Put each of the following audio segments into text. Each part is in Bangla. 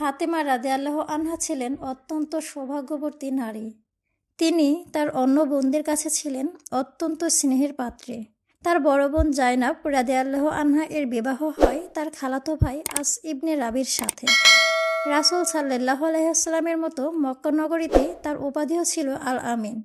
ফাতেমা রাদে আল্লাহ আনহা ছিলেন অত্যন্ত সৌভাগ্যবর্তী নারী। তিনি তার অন্য বোনদের কাছে ছিলেন অত্যন্ত স্নেহের পাত্রে। তার বড় বোন জাইনাব রাদে আল্লাহ আনহা এর বিবাহ হয় তার খালাতো ভাই আস ইবনে রাবির সাথে। রাসুল সাল্লাহ আলাইসাল্লামের মতো মক্কানগরীতে তার উপাধিও ছিল আল আমিন।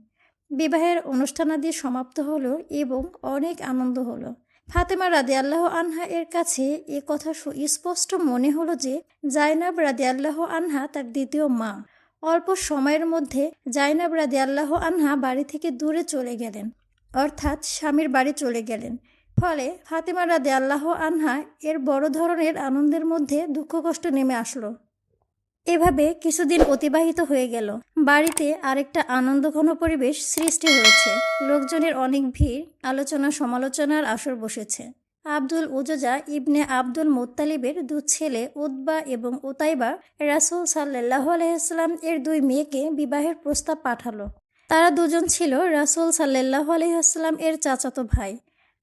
বিবাহের অনুষ্ঠানাদি সমাপ্ত হলো এবং অনেক আনন্দ হলো। ফাতেমা রাদি আল্লাহ আনহা এর কাছে এ কথা সুস্পষ্ট মনে হলো যে জাইনাব রাদি আল্লাহ আনহা তার দ্বিতীয় মা। অল্প সময়ের মধ্যে জাইনাব রাদি আল্লাহ আনহা বাড়ি থেকে দূরে চলে গেলেন। অর্থাৎ স্বামীর বাড়ি চলে গেলেন। ফলে ফাতেমা রাদে আল্লাহ আনহা এর বড় ধরনের আনন্দের মধ্যে দুঃখ কষ্ট নেমে আসলো। এভাবে কিছুদিন অতিবাহিত হয়ে গেল। বাড়িতে আরেকটা আনন্দঘন পরিবেশ সৃষ্টি হয়েছে। লোকজনের অনেক ভিড়, আলোচনা, সমালোচনার আসর বসেছে। আব্দুল উজজা ইবনে আব্দুল মোত্তালিবের দু ছেলে উদ্বা এবং উতাইবা রাসুল সাল্লাহ আলাইসাল্লাম এর দুই মেয়েকে বিবাহের প্রস্তাব পাঠালো। তারা দুজন ছিল রাসুল সাল্লাহ আলহিহাস্লাম এর চাচাতো ভাই।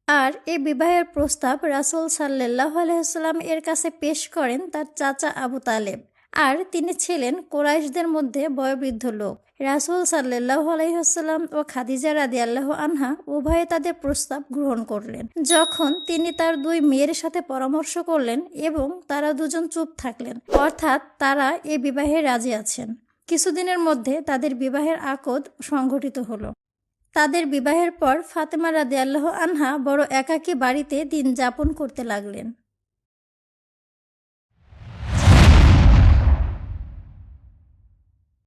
আর এই বিবাহের প্রস্তাব রাসুল সাল্লাহ আলহিহাস্লাম এর কাছে পেশ করেন তার চাচা আবু তালেব। আর তিনি ছিলেন কোরাইশদের মধ্যে বয়োবৃদ্ধ লোক। রাসুল সাল্লাহ আলহিহাস্লাম ও খাদিজা রাদি আল্লাহ আনহা উভয়ে তাদের প্রস্তাব গ্রহণ করলেন। যখন তিনি তার দুই মেয়ের সাথে পরামর্শ করলেন এবং তারা দুজন চুপ থাকলেন, অর্থাৎ তারা এ বিবাহে রাজি আছেন। কিছুদিনের মধ্যে তাদের বিবাহের আকদ সংঘটিত হলো। তাদের বিবাহের পর ফাতেমা রাদে আল্লাহ আনহা বড় একাকী বাড়িতে দিন যাপন করতে লাগলেন।